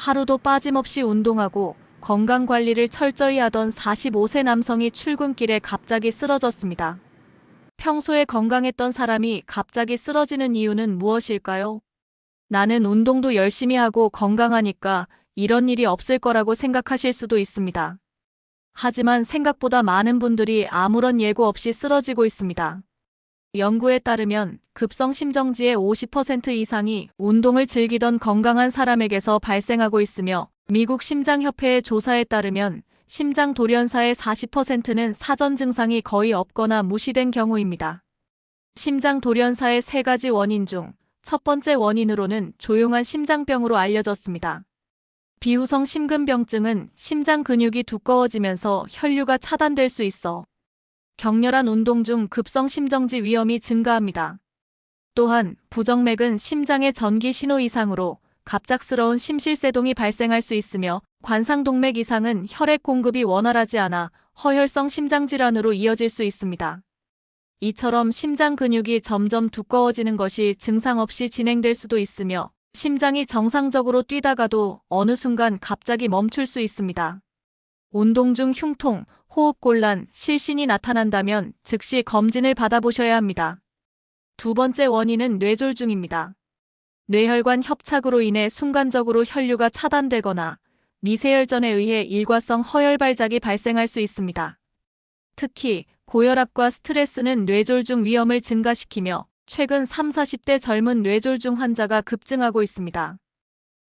하루도 빠짐없이 운동하고 건강 관리를 철저히 하던 45세 남성이 출근길에 갑자기 쓰러졌습니다. 평소에 건강했던 사람이 갑자기 쓰러지는 이유는 무엇일까요? 나는 운동도 열심히 하고 건강하니까 이런 일이 없을 거라고 생각하실 수도 있습니다. 하지만 생각보다 많은 분들이 아무런 예고 없이 쓰러지고 있습니다. 연구에 따르면 급성 심정지의 50% 이상이 운동을 즐기던 건강한 사람에게서 발생하고 있으며 미국 심장협회의 조사에 따르면 심장 돌연사의 40%는 사전 증상이 거의 없거나 무시된 경우입니다. 심장 돌연사의 세 가지 원인 중 첫 번째 원인으로는 조용한 심장병으로 알려졌습니다. 비후성 심근병증은 심장 근육이 두꺼워지면서 혈류가 차단될 수 있어 격렬한 운동 중 급성 심정지 위험이 증가합니다. 또한 부정맥은 심장의 전기 신호 이상으로 갑작스러운 심실세동이 발생할 수 있으며 관상동맥 이상은 혈액 공급이 원활하지 않아 허혈성 심장질환으로 이어질 수 있습니다. 이처럼 심장 근육이 점점 두꺼워지는 것이 증상 없이 진행될 수도 있으며 심장이 정상적으로 뛰다가도 어느 순간 갑자기 멈출 수 있습니다. 운동 중 흉통, 호흡곤란, 실신이 나타난다면 즉시 검진을 받아보셔야 합니다. 두 번째 원인은 뇌졸중입니다. 뇌혈관 협착으로 인해 순간적으로 혈류가 차단되거나 미세혈전에 의해 일과성 허혈 발작이 발생할 수 있습니다. 특히 고혈압과 스트레스는 뇌졸중 위험을 증가시키며 최근 3, 40대 젊은 뇌졸중 환자가 급증하고 있습니다.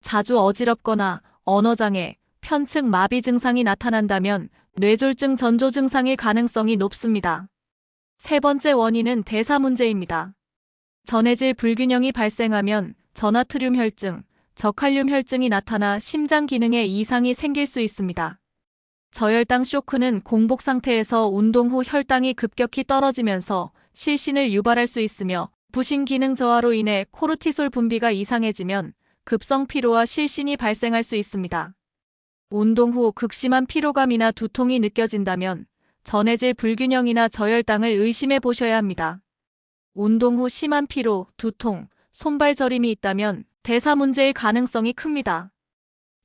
자주 어지럽거나 언어장애, 편측 마비 증상이 나타난다면 뇌졸중 전조 증상일 가능성이 높습니다. 세 번째 원인은 대사 문제입니다. 전해질 불균형이 발생하면 전하트륨 혈증, 저칼륨 혈증이 나타나 심장 기능에 이상이 생길 수 있습니다. 저혈당 쇼크는 공복 상태에서 운동 후 혈당이 급격히 떨어지면서 실신을 유발할 수 있으며 부신 기능 저하로 인해 코르티솔 분비가 이상해지면 급성 피로와 실신이 발생할 수 있습니다. 운동 후 극심한 피로감이나 두통이 느껴진다면 전해질 불균형이나 저혈당을 의심해 보셔야 합니다. 운동 후 심한 피로, 두통, 손발 저림이 있다면 대사 문제일 가능성이 큽니다.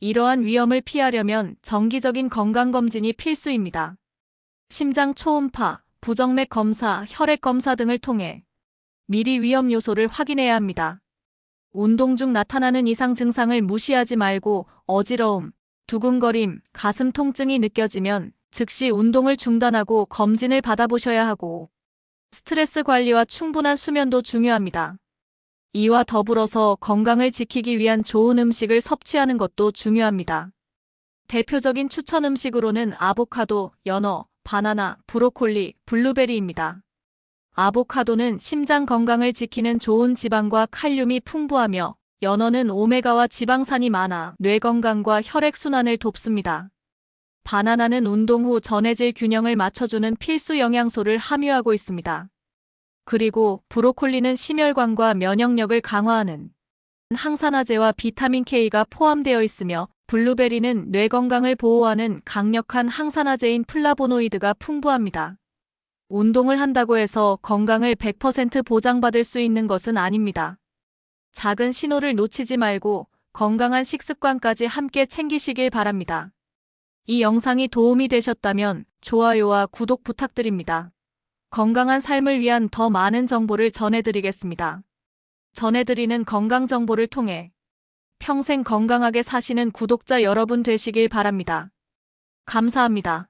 이러한 위험을 피하려면 정기적인 건강검진이 필수입니다. 심장 초음파, 부정맥 검사, 혈액 검사 등을 통해 미리 위험 요소를 확인해야 합니다. 운동 중 나타나는 이상 증상을 무시하지 말고 어지러움, 두근거림, 가슴 통증이 느껴지면 즉시 운동을 중단하고 검진을 받아보셔야 하고 스트레스 관리와 충분한 수면도 중요합니다. 이와 더불어서 건강을 지키기 위한 좋은 음식을 섭취하는 것도 중요합니다. 대표적인 추천 음식으로는 아보카도, 연어, 바나나, 브로콜리, 블루베리입니다. 아보카도는 심장 건강을 지키는 좋은 지방과 칼륨이 풍부하며 연어는 오메가와 지방산이 많아 뇌 건강과 혈액순환을 돕습니다. 바나나는 운동 후 전해질 균형을 맞춰주는 필수 영양소를 함유하고 있습니다. 그리고 브로콜리는 심혈관과 면역력을 강화하는 항산화제와 비타민 K가 포함되어 있으며 블루베리는 뇌 건강을 보호하는 강력한 항산화제인 플라보노이드가 풍부합니다. 운동을 한다고 해서 건강을 100% 보장받을 수 있는 것은 아닙니다. 작은 신호를 놓치지 말고 건강한 식습관까지 함께 챙기시길 바랍니다. 이 영상이 도움이 되셨다면 좋아요와 구독 부탁드립니다. 건강한 삶을 위한 더 많은 정보를 전해드리겠습니다. 전해드리는 건강 정보를 통해 평생 건강하게 사시는 구독자 여러분 되시길 바랍니다. 감사합니다.